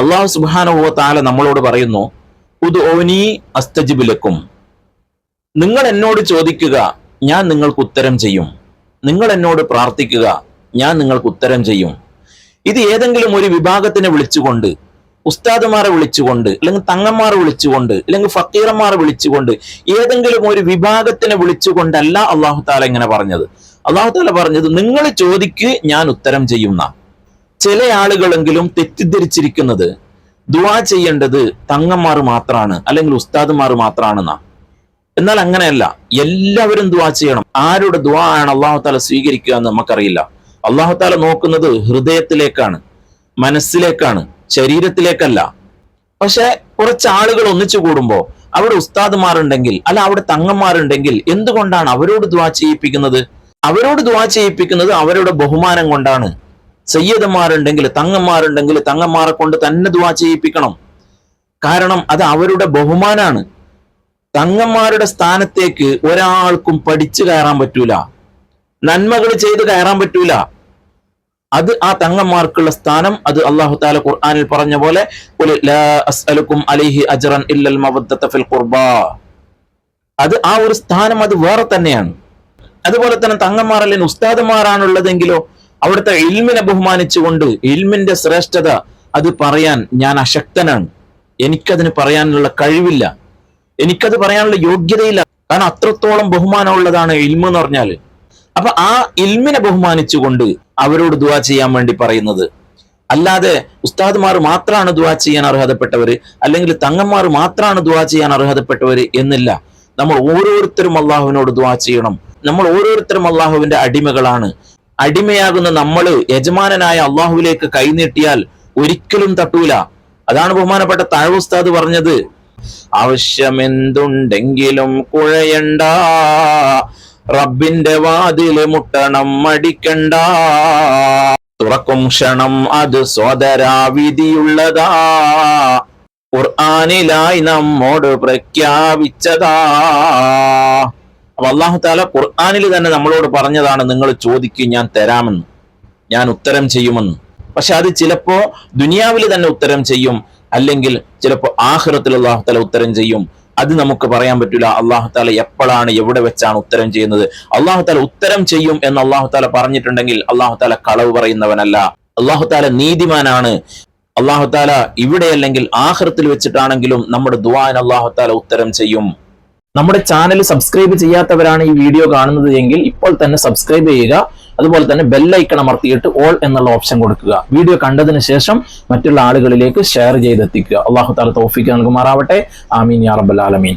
അള്ളാഹു സുബാനുഭവ നമ്മളോട് പറയുന്നു ഉദ്ഓനി അസ്തജിബുലക്കും നിങ്ങൾ എന്നോട് ചോദിക്കുക ഞാൻ നിങ്ങൾക്ക് ഉത്തരം ചെയ്യും. നിങ്ങൾ എന്നോട് പ്രാർത്ഥിക്കുക ഞാൻ നിങ്ങൾക്ക് ഉത്തരം ചെയ്യും. ഇത് ഏതെങ്കിലും ഒരു വിഭാഗത്തിനെ വിളിച്ചുകൊണ്ട് ഉസ്താദുമാരെ വിളിച്ചുകൊണ്ട് അല്ലെങ്കിൽ തങ്ങന്മാരെ വിളിച്ചുകൊണ്ട് അല്ലെങ്കിൽ ഫക്കീറന്മാരെ വിളിച്ചുകൊണ്ട് ഏതെങ്കിലും ഒരു വിഭാഗത്തിനെ വിളിച്ചുകൊണ്ടല്ല അള്ളാഹു താല ഇങ്ങനെ പറഞ്ഞത്. അള്ളാഹു താല പറഞ്ഞത് നിങ്ങൾ ചോദിക്ക് ഞാൻ ഉത്തരം ചെയ്യുന്ന ചില ആളുകളെങ്കിലും തെറ്റിദ്ധരിച്ചിരിക്കുന്നത് ദുവാ ചെയ്യേണ്ടത് തങ്ങന്മാർ മാത്രമാണ് അല്ലെങ്കിൽ ഉസ്താദുമാർ മാത്രമാണെന്നാ എന്നാൽ അങ്ങനെയല്ല. എല്ലാവരും ദുവാ ചെയ്യണം. ആരുടെ ദുവാ ആണ് അള്ളാഹു താല സ്വീകരിക്കുക എന്ന് നമുക്കറിയില്ല. അള്ളാഹു താല നോക്കുന്നത് ഹൃദയത്തിലേക്കാണ് മനസ്സിലേക്കാണ് ശരീരത്തിലേക്കല്ല. പക്ഷെ കുറച്ച് ആളുകൾ ഒന്നിച്ചു കൂടുമ്പോ അവിടെ ഉസ്താദുമാരുണ്ടെങ്കിൽ അല്ല അവിടെ തങ്ങന്മാരുണ്ടെങ്കിൽ എന്തുകൊണ്ടാണ് അവരോട് ദുവാ ചെയ്യിപ്പിക്കുന്നത്? അവരോട് ദുവാ ചെയ്യിപ്പിക്കുന്നത് അവരുടെ ബഹുമാനം കൊണ്ടാണ്. സയ്യദന്മാരുണ്ടെങ്കിൽ തങ്ങന്മാരുണ്ടെങ്കിൽ തങ്ങന്മാരെ കൊണ്ട് തന്നെ ദുവാ ചെയ്യിപ്പിക്കണം. കാരണം അത് അവരുടെ ബഹുമാനാണ്. തങ്ങന്മാരുടെ സ്ഥാനത്തേക്ക് ഒരാൾക്കും പഠിച്ചു കയറാൻ പറ്റൂല. നന്മകൾ ചെയ്ത് കയറാൻ പറ്റൂല. അത് ആ തങ്ങന്മാർക്കുള്ള സ്ഥാനം അത് അള്ളാഹു താല ഖുർആാനിൽ പറഞ്ഞ പോലെ "ഖുൽ ലാ അസ്അലുക്കും അലൈഹി അജ്റൻ ഫിൽ ഖുർബാ. അത് ആ ഒരു സ്ഥാനം അത് വേറെ തന്നെയാണ്. അതുപോലെ തന്നെ തങ്ങന്മാർ അല്ലെങ്കിൽ ഉസ്താദന്മാരാണുള്ളതെങ്കിലോ അവിടുത്തെ ഇൽമിനെ ബഹുമാനിച്ചുകൊണ്ട് ഇൽമിന്റെ ശ്രേഷ്ഠത അത് പറയാൻ ഞാൻ അശക്തനാണ്. എനിക്കതിന് പറയാനുള്ള കഴിവില്ല. എനിക്കത് പറയാനുള്ള യോഗ്യതയില്ല. കാരണം അത്രത്തോളം ബഹുമാനമുള്ളതാണ് ഇൽമ എന്ന് പറഞ്ഞാൽ അപ്പൊ ആ ഇൽമിനെ ബഹുമാനിച്ചുകൊണ്ട് അവരോട് ദുവാ ചെയ്യാൻ വേണ്ടി പറയുന്നത്. അല്ലാതെ ഉസ്താദ്മാർ മാത്രമാണ് ദുവാ ചെയ്യാൻ അർഹതപ്പെട്ടവര് അല്ലെങ്കിൽ തങ്ങന്മാർ മാത്രമാണ് ദുവാ ചെയ്യാൻ അർഹതപ്പെട്ടവര് എന്നില്ല. നമ്മൾ ഓരോരുത്തരും അള്ളാഹുവിനോട് ദുവാ ചെയ്യണം. നമ്മൾ ഓരോരുത്തരും അള്ളാഹുവിന്റെ അടിമകളാണ്. അടിമയാകുന്ന നമ്മൾ യജമാനായ അള്ളാഹുവിലേക്ക് കൈനീട്ടിയാൽ ഒരിക്കലും തട്ടൂല. അതാണ് ബഹുമാനപ്പെട്ട താഴ്വുസ്താദ് പറഞ്ഞത്. ആവശ്യമെന്തുണ്ടെങ്കിലും കുഴയണ്ട. റബ്ബിന്റെ വാതിൽ മുട്ടണം മടിക്കണ്ട തുറക്കും ക്ഷണം അത് സ്വതരാവിധിയുള്ളതാ ഖുർആാനിലായി നമ്മോട് പ്രഖ്യാപിച്ചതാ. അപ്പൊ അള്ളാഹു താല ഖുർആാനിൽ തന്നെ നമ്മളോട് പറഞ്ഞതാണ് നിങ്ങൾ ചോദിക്കും ഞാൻ തരാമെന്ന്. ഞാൻ ഉത്തരം ചെയ്യുമെന്ന്. പക്ഷെ അത് ചിലപ്പോ ദുനിയാവിൽ തന്നെ ഉത്തരം ചെയ്യും അല്ലെങ്കിൽ ചിലപ്പോൾ ആഹ്റത്തിൽ അള്ളാഹു താല ഉത്തരം ചെയ്യും. അത് നമുക്ക് പറയാൻ പറ്റില്ല അള്ളാഹു താല എപ്പോഴാണ് എവിടെ വെച്ചാണ് ഉത്തരം ചെയ്യുന്നത്? അള്ളാഹു താല ഉത്തരം ചെയ്യും എന്ന് അള്ളാഹു താല പറഞ്ഞിട്ടുണ്ടെങ്കിൽ അള്ളാഹു താല കളവ് പറയുന്നവനല്ല. അള്ളാഹു താല നീതിമാനാണ്. അള്ളാഹു താല ഇവിടെ അല്ലെങ്കിൽ ആഹ്റത്തിൽ വെച്ചിട്ടാണെങ്കിലും നമ്മുടെ ദുവാൻ അള്ളാഹു താല ഉത്തരം ചെയ്യും. നമ്മുടെ ചാനൽ സബ്സ്ക്രൈബ് ചെയ്യാത്തവരാണ് ഈ വീഡിയോ കാണുന്നത് എങ്കിൽ ഇപ്പോൾ തന്നെ സബ്സ്ക്രൈബ് ചെയ്യുക. അതുപോലെ തന്നെ ബെല്ലൈക്കൺ അമർത്തിയിട്ട് ഓൾ എന്നുള്ള ഓപ്ഷൻ കൊടുക്കുക. വീഡിയോ കണ്ടതിന് ശേഷം മറ്റുള്ള ആളുകളിലേക്ക് ഷെയർ ചെയ്തെത്തിക്കുക. അള്ളാഹു താല തോഫിക്ക് നൽകുമാറാവട്ടെ. ആമീൻ യാ റബ്ബൽ ആലമീൻ.